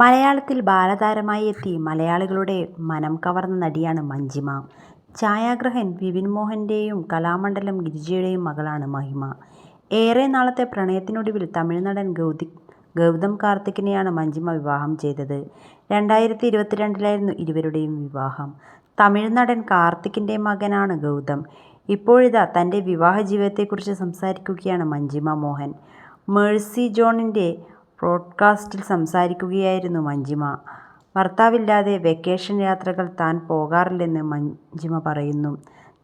മലയാളത്തിൽ ബാലതാരമായി എത്തി മലയാളികളുടെ മനം കവർന്ന നടിയാണ് മഞ്ജിമ. ഛായാഗ്രഹൻ വിപിൻ മോഹന്റെയും കലാമണ്ഡലം ഗിരിജയുടെയും മകളാണ് മഹിമ. ഏറെ നാളത്തെ പ്രണയത്തിനൊടുവിൽ തമിഴ് നടൻ ഗൗതം കാർത്തിക്കിനെയാണ് മഞ്ജിമ വിവാഹം ചെയ്തത്. രണ്ടായിരത്തി ഇരുപത്തിരണ്ടിലായിരുന്നു ഇരുവരുടെയും വിവാഹം. തമിഴ് നടൻ കാർത്തിക്കിന്റെ മകനാണ് ഗൗതം. ഇപ്പോഴിതാ തന്റെ വിവാഹ ജീവിതത്തെക്കുറിച്ച് സംസാരിക്കുകയാണ് മഞ്ജിമ മോഹൻ. മേഴ്സി ജോണിന്റെ പോഡ്കാസ്റ്റിൽ സംസാരിക്കുകയായിരുന്നു മഞ്ജിമ. ഭർത്താവില്ലാതെ വെക്കേഷൻ യാത്രകൾ താൻ പോകാറില്ലെന്ന് മഞ്ജിമ പറയുന്നു.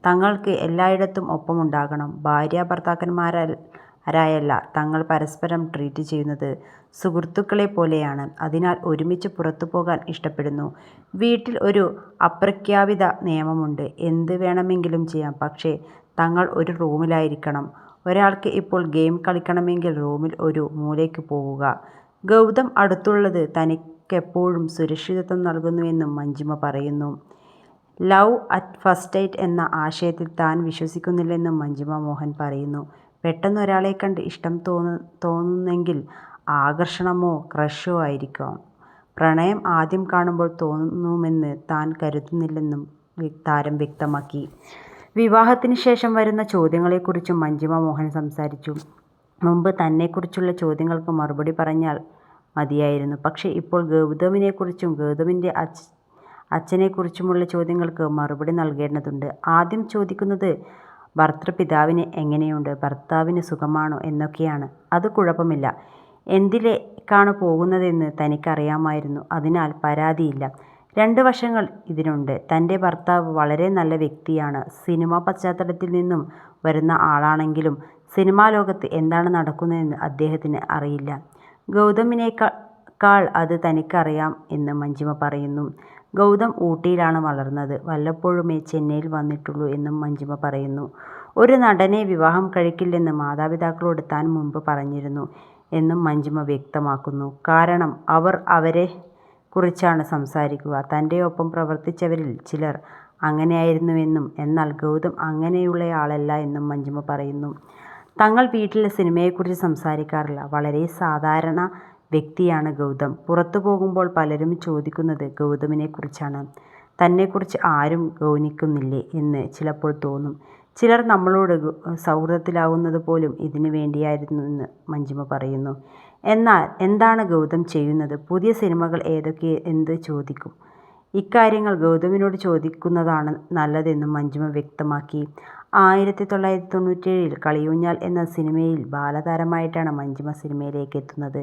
തങ്ങൾക്ക് എല്ലായിടത്തും ഒപ്പമുണ്ടാകണം. ഭാര്യാഭർത്താക്കന്മാരായല്ല തങ്ങൾ പരസ്പരം ട്രീറ്റ് ചെയ്യുന്നത് സുഹൃത്തുക്കളെ പോലെയാണ് അതിനാൽ ഒരുമിച്ച് പുറത്തു പോകാൻ ഇഷ്ടപ്പെടുന്നു. വീട്ടിൽ ഒരു അപ്രഖ്യാപിത നിയമമുണ്ട്. എന്ത് വേണമെങ്കിലും ചെയ്യാം. പക്ഷേ തങ്ങൾ ഒരു റൂമിലായിരിക്കണം. ഒരാൾക്ക് ഇപ്പോൾ ഗെയിം കളിക്കണമെങ്കിൽ റൂമിൽ ഒരു മൂലയ്ക്ക് പോവുക ഗൗതം അടുത്തുള്ളത് തനിക്കെപ്പോഴും സുരക്ഷിതത്വം നൽകുന്നുവെന്നും മഞ്ജിമ പറയുന്നു. ലവ് അറ്റ് ഫസ്റ്റ് ഡേറ്റ് എന്ന ആശയത്തിൽ താൻ വിശ്വസിക്കുന്നില്ലെന്നും മഞ്ജിമ മോഹൻ പറയുന്നു. പെട്ടെന്ന് ഒരാളെ കണ്ട് ഇഷ്ടം തോന്നുന്നെങ്കിൽ ആകർഷണമോ ക്രഷോ ആയിരിക്കാം. പ്രണയം ആദ്യം കാണുമ്പോൾ തോന്നുമെന്ന് താൻ കരുതുന്നില്ലെന്നും താരം വ്യക്തമാക്കി. വിവാഹത്തിന് ശേഷം വരുന്ന ചോദ്യങ്ങളെക്കുറിച്ചും മഞ്ജിമ മോഹൻ സംസാരിച്ചു. മുമ്പ് തന്നെക്കുറിച്ചുള്ള ചോദ്യങ്ങൾക്ക് മറുപടി പറഞ്ഞാൽ മതിയായിരുന്നു. പക്ഷേ ഇപ്പോൾ ഗൗതമിനെക്കുറിച്ചും ഗൗതമിന്റെ അച് അച്ഛനെക്കുറിച്ചുമുള്ള ചോദ്യങ്ങൾക്ക് മറുപടി നൽകേണ്ടതുണ്ട്. ആദ്യം ചോദിക്കുന്നത് ഭർത്തൃപിതാവിന് എങ്ങനെയുണ്ട്, ഭർത്താവിന് സുഖമാണോ എന്നൊക്കെയാണ്. അത് കുഴപ്പമില്ല. എന്തിലേക്കാണ് പോകുന്നതെന്ന് തനിക്കറിയാമായിരുന്നു. അതിനാൽ പരാതിയില്ല. രണ്ട് വശങ്ങൾ ഇതിനുണ്ട്. തന്റെ ഭർത്താവ് വളരെ നല്ല വ്യക്തിയാണ്. സിനിമാ പശ്ചാത്തലത്തിൽ നിന്നും വരുന്ന ആളാണെങ്കിലും സിനിമാ ലോകത്ത് എന്താണ് നടക്കുന്നതെന്ന് അദ്ദേഹത്തിന് അറിയില്ല. ഗൗതമിനേക്കാൾ അത് തനിക്കറിയാം എന്ന് മഞ്ജിമ പറയുന്നു. ഗൗതം ഊട്ടിയിലാണ് വളർന്നത്. വല്ലപ്പോഴുമേ ചെന്നൈയിൽ വന്നിട്ടുള്ളൂ എന്നും മഞ്ജിമ പറയുന്നു. ഒരു നടനെ വിവാഹം കഴിക്കില്ലെന്ന് മാതാപിതാക്കളോട് താൻ മുമ്പ് പറഞ്ഞിരുന്നു എന്നും മഞ്ജിമ വ്യക്തമാക്കുന്നു. കാരണം അവർ അവരെക്കുറിച്ചാണ് സംസാരിക്കുക. തന്റെ ഒപ്പം പ്രവർത്തിച്ചവരിൽ ചിലർ അങ്ങനെയായിരുന്നുവെന്നും എന്നാൽ ഗൗതം അങ്ങനെയുള്ളയാളല്ല എന്നും മഞ്ജുമ പറയുന്നു. തങ്ങൾ വീട്ടിലെ സിനിമയെക്കുറിച്ച് സംസാരിക്കാറില്ല. വളരെ സാധാരണ വ്യക്തിയാണ് ഗൗതം. പുറത്തു പോകുമ്പോൾ പലരും ചോദിക്കുന്നത് ഗൗതമിനെക്കുറിച്ചാണ്. തന്നെക്കുറിച്ച് ആരും ഗൗനിക്കുന്നില്ലേ എന്ന് ചിലപ്പോൾ തോന്നും. ചിലർ നമ്മളോട് സൗഹൃദത്തിലാവുന്നത് പോലും ഇതിനു വേണ്ടിയായിരുന്നു എന്ന് മഞ്ജിമ പറയുന്നു. എന്താണ് ഗൗതം ചെയ്യുന്നത്, പുതിയ സിനിമകൾ ഏതൊക്കെ എന്ത് ചോദിക്കും. ഇക്കാര്യങ്ങൾ ഗൗതമിനോട് ചോദിക്കുന്നതാണ് നല്ലതെന്നും മഞ്ജുമ വ്യക്തമാക്കി. ആയിരത്തി തൊള്ളായിരത്തി തൊണ്ണൂറ്റേഴിൽ കളിയൂഞ്ഞാൽ എന്ന സിനിമയിൽ ബാലതാരമായിട്ടാണ് മഞ്ജുമ സിനിമയിലേക്ക് എത്തുന്നത്.